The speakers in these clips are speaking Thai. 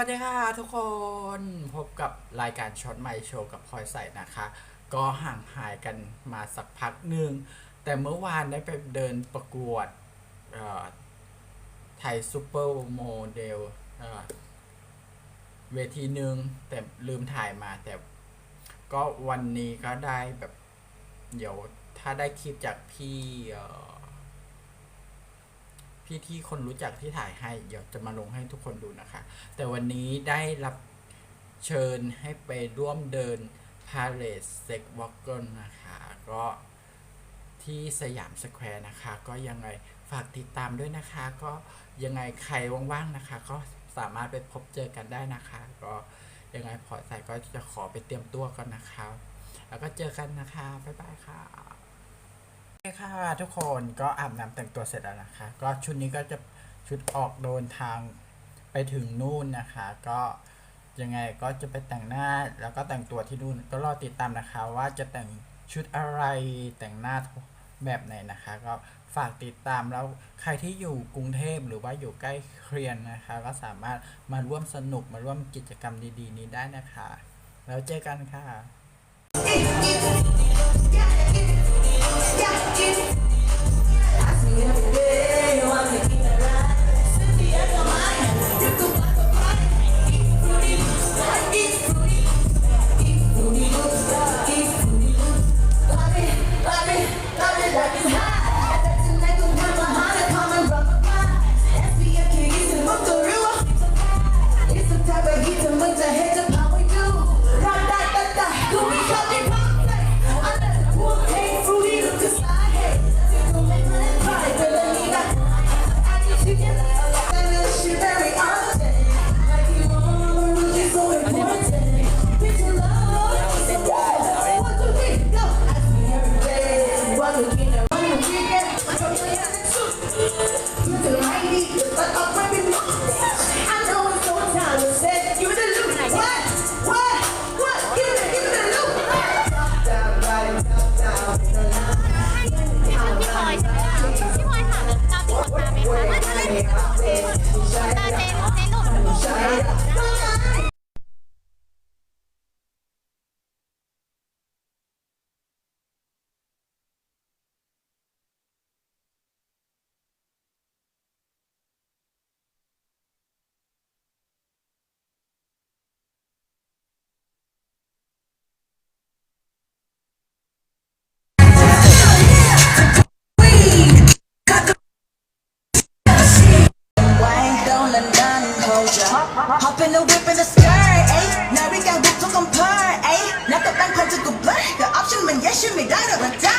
วัสดีค่ะทุกคนพบกับรายการช็อตไมโชว์กับพลอยใส่นะคะ ก็ห่างหายกันมาสักพักหนึ่ง แต่เมื่อวานได้ไปเดินประกวดไทยซูเปอร์โมเดลเวทีหนึ่งแต่ลืมถ่ายมาแต่ก็วันนี้ก็ได้แบบ เดี๋ยวถ้าได้คลิปจากพี่ พี่ที่คนรู้จักที่ถ่ายให้เดี๋ยวจะมาลงให้ทุกคนดูนะคะ แต่วันนี้ได้รับเชิญให้ไปร่วมเดินพาเลสเซ็กวอล์กเกิลนะคะก็ที่สยามสแควร์นะคะ ก็ยังไงฝากติดตามด้วยนะคะ ก็ยังไงใครว่างๆนะคะ ก็สามารถไปพบเจอกันได้นะคะ ก็ยังไงพอใส่ก็จะขอไปเตรียมตัวก่อนนะคะ แล้วก็เจอกันนะคะ บ๊ายบายค่ะ คค่ะทุกคนก็อาบน้ำแต่งตัวเสร็จแล้วนะคะ ก็ชุดนี้ก็จะชุดออกเดินทางไปถึงนู่นนะคะ ก็ยังไงก็จะไปแต่งหน้าแล้วก็แต่งตัวที่นู่นก็รอติดตามนะคะ ว่าจะแต่งชุดอะไรแต่งหน้าแบบไหนนะคะ ก็ฝากติดตามแล้วใครที่อยู่กรุงเทพหรือว่าอยู่ใกล้เคียงนะคะ ก็สามารถมาร่วมสนุกมาร่วมกิจกรรมดีๆ นี้ได้นะคะ แล้วเจอกันค่ะ ya. Hop in the whip and the skirt, ayy. 나를 가고 to compare, ayy. 나 또딴 관측 그 불. 그 option만 예심이 다르다.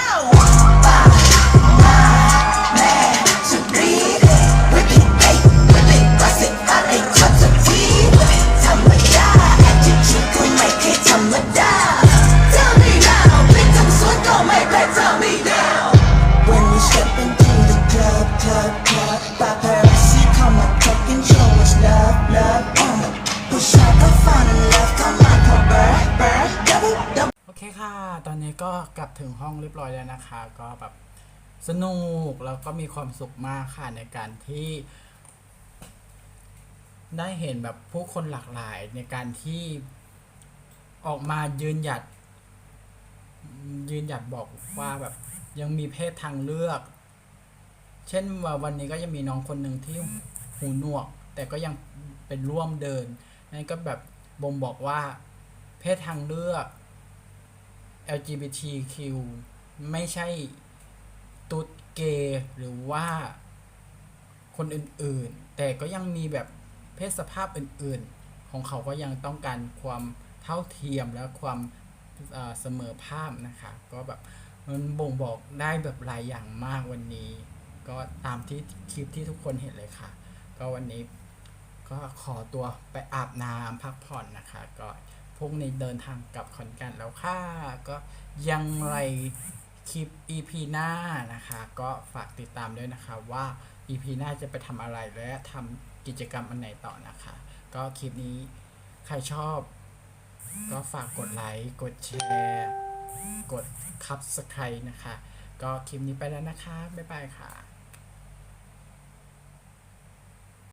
ค่ะ ตอนนี้ก็กลับถึงห้องเรียบร้อยแล้วนะคะ ก็แบบสนุกแล้วก็มีความสุขมากค่ะในการที่ ได้เห็นแบบผู้คนหลากหลายในการที่ออกมายืนหยัด ยืนหยัดบอกว่าแบบยังมีเพศทางเลือก เช่นว่าวันนี้ก็ยังมีน้องคนหนึ่งที่หูหนวก แต่ก็ยังเป็นร่วมเดินนั่นก็แบบบ่งบอกว่า เพศทางเลือก LGBTQ ไม่ใช่ตุ๊ดเกย์หรือว่าคนอื่นๆ แต่ก็ยังมีแบบเพศสภาพอื่นๆ ของเขาก็ยังต้องการความเท่าเทียมและความเสมอภาพนะคะ ก็แบบมันบ่งบอกได้แบบหลายอย่างมากวันนี้ ก็ตามที่คลิปที่ทุกคนเห็นเลยค่ะ ก็วันนี้ก็ขอตัวไปอาบน้ำพักผ่อนนะคะ ก็ พรุ่งนี้เดินทางกลับขอนแก่นแล้วค่ะ ก็ยังไรคลิป EP หน้านะคะ ก็ฝากติดตามด้วยนะคะว่า EP หน้าจะไปทำอะไรและทำกิจกรรมอันไหนต่อนะคะ ก็คลิปนี้ใครชอบ ก็ฝากกดไลค์กดแชร์ กดคับสไครนะคะ ก็คลิปนี้ไปแล้วนะคะ บ๊ายบายค่ะ